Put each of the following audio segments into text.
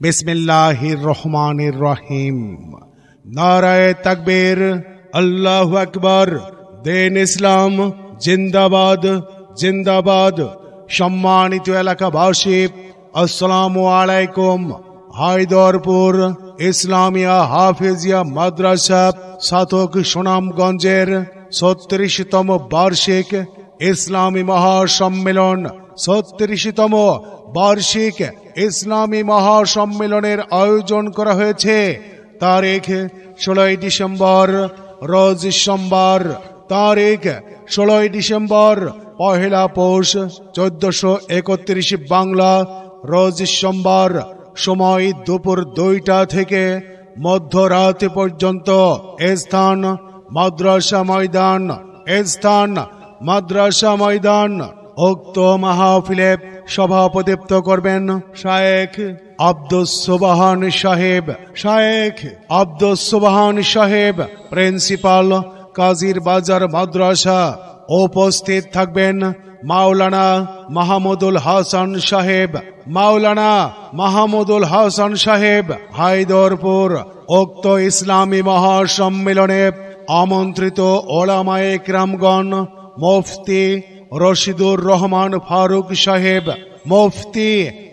বিসমিল্লাহির রহমানির রহিম। নারায় তাকবীর, আল্লাহু আকবার। দেন ইসলাম, জিন্দাবাদ জিন্দাবাদ। সম্মানিত এলাকাবাসী, আসসালামু আলাইকুম। হায়দরপুর ইসলামিয়া হাফিজিয়া মাদ্রাসা সাধক সুনামগঞ্জের ছত্রিশতম বার্ষিক ইসলামী মহাসম্মেলন ছত্রিশতম বার্ষিক ইসলামী মহাসম্মেলনের আয়োজন করা হয়েছে। তারিখ ষোলোই ডিসেম্বর, রোজ সোমবার। তারিখ ষোলোই ডিসেম্বর, পহেলা পৌষ, চোদ্দশো একত্রিশ বাংলা। রোজ সোমবার, সময় দুপুর দুইটা থেকে মধ্যরাত পর্যন্ত। স্থান মাদ্রাসা ময়দান স্থান মাদ্রাসা ময়দান। উক্ত মাহফিলে সভাপতিত্ব করবেন শায়েখ আব্দুস সুবাহান সাহেব। শায়েখ আব্দুস সুবাহান সাহেব, প্রিন্সিপাল, কাজীর বাজার, মাদ্রাসা। উপস্থিত থাকবেন মাওলানা মাহমুদুল হাসান সাহেব। মাওলানা মাহমুদুল হাসান সাহেব, হায়দরপুর। উক্ত ইসলামী মহাসম্মেলনে আমন্ত্রিত ওলামায়ে ক্রামগণ, মুফতি রশিদুর রহমান ফারুক সাহেব, মুফতি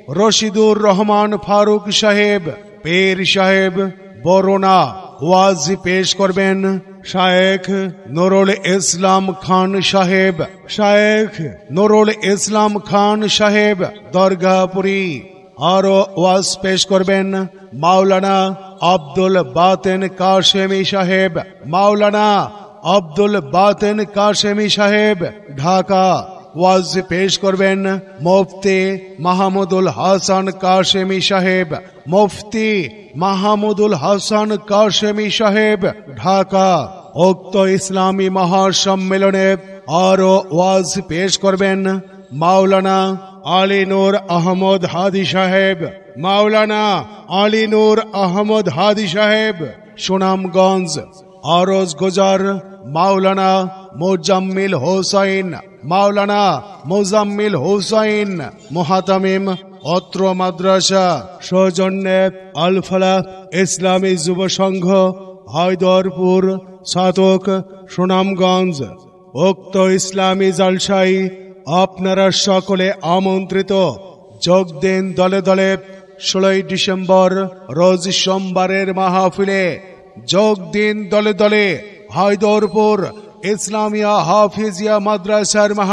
রশিদুর রহমান ফারুক সাহেব, পীর সাহেব বরোনা ওয়াজ পেশ করবেন, শায়েখ নুরুল ইসলাম খান সাহেব, শায়েখ নুরুল ইসলাম খান সাহেব দরগাপুরি, আরও ওয়াজ পেশ করবেন মাওলানা আব্দুল বাতেন কাশেমি সাহেব, মাওলানা আব্দুল বাতেন কাশেমি সাহেব, ঢাকা। ওয়াজ পেশ করবেন মুফতি মাহমুদুল হাসান কাশেমি সাহেব। মুফতি মাহমুদুল হাসান কাশেমি সাহেব, ঢাকা। উক্ত ইসলামী মহাসম্মেলনে আরও ওয়াজ পেশ করবেন মাওলানা আলী নূর আহমদ হাদি সাহেব। মাওলানা আলী নূর আহমদ হাদি সাহেব, সুনামগঞ্জ। আরজ গুজার মাওলানা মোজাম্মিল হোসাইন, মাওলানা মোজাম্মিল হোসাইন, মোহাতামিম অত্র মাদ্রাসা, সৌজন্যে আলফালা ইসলামী যুব সংঘ, হায়দরপুর, সাতক, সুনামগঞ্জ। উক্ত ইসলামী জালসাই আপনারা সকলে আমন্ত্রিত। যোগ দিন দলে দলে ষোলোই ডিসেম্বর, রোজ সোমবারের মাহফিলে যোগ দিন দলে দলে হায়দরপুর ইসলামিয়া হাফিজিয়া মাদ্রাসার